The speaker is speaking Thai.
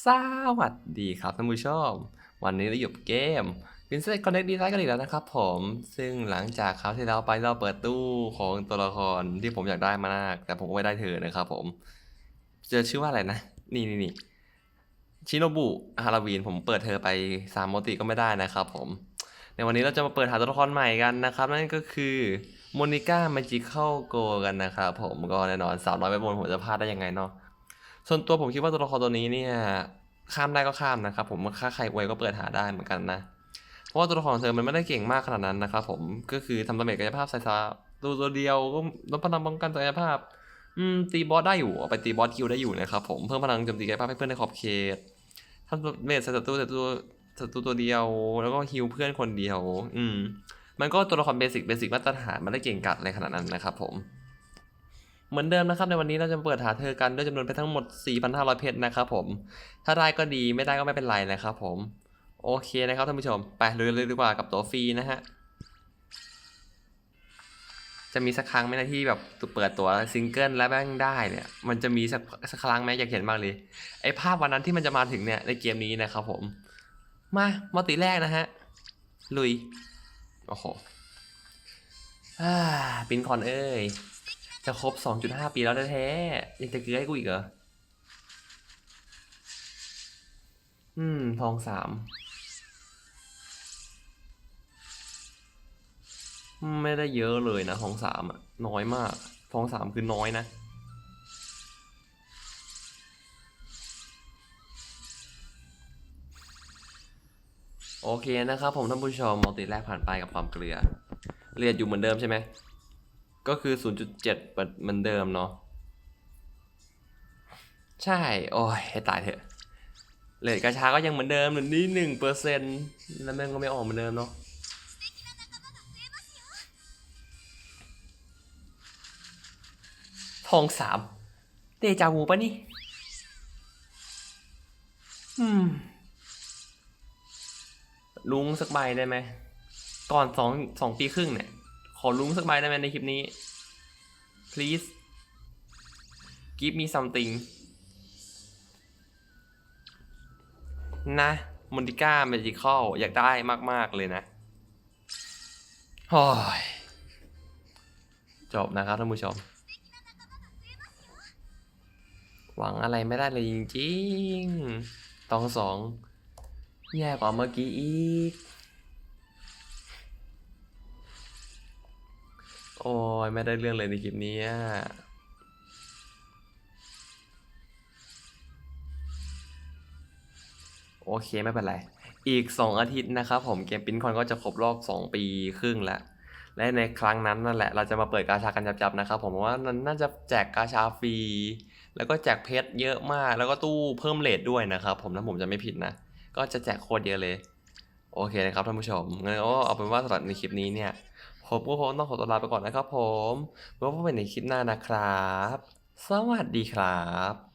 สวัสดีครับท่านผู้ชม วันนี้เราอยู่เกม Princess Connect Design กันอีกแล้วนะครับผม ซึ่งหลังจากคราวที่เราไปเราเปิดตู้ของตัวละครที่ผมอยากได้มาก แต่ผมก็ไม่ได้เธอนะครับผม เจอชื่อว่าอะไรนะ นี่นี่นี่ชิโนบุฮาราวีนผมเปิดเธอไปสามโมติก็ไม่ได้นะครับผม ในวันนี้เราจะมาเปิดหาตัวละครใหม่กันนะครับ นั่นก็คือโมนิก้าแมจิค a l โกกันนะครับผมก็แน่นอนสาวน้อยไปบนผมจะพลาดได้ยังไงเนาะ ส่วนตัวผมคิดว่าตัวละครตัวนี้เนี่ยข้ามได้ก็ข้ามนะครับผมค่าใครอวยก็เปิดหาได้เหมือนกันนะ เพราะว่าตัวละครเธอมันไม่ได้เก่งมากขนาดนั้นนะครับผมก็คือทำดาเมจกายภาพใส่ซาตัวตัวเดียวก็ลดพลังป้องกันกายภาพอืมตีบอสได้อยู่ไปตีบอสคิวได้อยู่นะครับผมเพิ่มพลังโจมตีกายภาพให้เพื่อนในขอบเขตทำดาเมจใส่ศัตรูแต่ตัวศัตรูตัวเดียว แล้วก็ฮิวเพื่อนคนเดียว อืมมันก็ตัวละครเบสิกเบสิกมาตรฐานมันได้เก่งกัดอะไรขนาดนั้นนะครับผม เหมือนเดิมนะครับในวันนี้เราจะเปิดหาเธอกันด้วยจำนวนเพชรทั้งหมด 4,500 เพชรนะครับผม ถ้าได้ก็ดีไม่ได้ก็ไม่เป็นไรนะครับผม โอเคนะครับท่านผู้ชม ไปลุยเลยดีกว่ากับตัวฟรีนะฮะ จะมีสักครั้งไหมนะที่แบบเปิดตัวซิงเกิลแล้วแม่งได้เนี่ย มันจะมีสักสักครั้งไหมอยากเห็นมากเลย ไอภาพวันนั้นที่มันจะมาถึงเนี่ยในเกมนี้นะครับผม มามัลติแรกนะฮะ ลุย โอ้โหอ่าปินคอนเอ้ย จะครบ 2.5 ปีแล้วแท้ๆยังจะเกลือให้กูอีกเหรอ อืม ทองสามอืมไม่ได้เยอะเลยนะทองสามอะน้อยมากทองสามคือน้อยนะโอเคนะครับผมท่านผู้ชมมัลติแรกผ่านไปกับความเกลือเรียนอยู่เหมือนเดิมใช่ไหม ก็คือ 0.7เหมือนเดิมเนาะใช่ โอ้ยให้ตายเถอะเลทกระชาก็ยังเหมือนเดิมหนึ่งนี่หนึ่งเปอร์เซ็นต์แล้วแม่งก็ไม่ออกเหมือนเดิมเนาะทองสามเดจาวูปะนี่อืมลุงสักใบได้ไหม ก่อนสองสองปีครึ่งเนี่ย ขอลุงสักใบได้ไหมในคลิปนี้ please give me something นะมอนติก้าเมจิคอลอยากได้มาก ๆ เลยนะโอ้ยจบนะครับท่านผู้ชม หวังอะไรไม่ได้เลยจริง ๆ ตองสอง แย่กว่าเมื่อกี้อีก ยไม่ได้เรื่องเลยในคลิปนี้โอเคไม่เป็นไร อีก 2 อาทิตย์นะครับผมเกมปิ้นคอนก็จะครบรอบ 2 ปีครึ่งแล้ว และในครั้งนั้นนั่นแหละเราจะมาเปิดกาชากันจับๆนะครับผมว่านั้นน่าจะแจกกาชาฟรี แล้วก็แจกเพชรเยอะมาก แล้วก็ตู้เพิ่มเลทด้วยนะครับผมถ้าผมจะไม่ผิดนะ ก็จะแจกโคตรเยอะเลย โอเคนะครับท่านผู้ชมงั้นก็เอาเป็นว่าสำหรับในคลิปนี้เนี่ย ผมก็คงต้องขอตัวลาไปก่อนนะครับผมไว้พบกันในคลิปหน้านะครับ สวัสดีครับ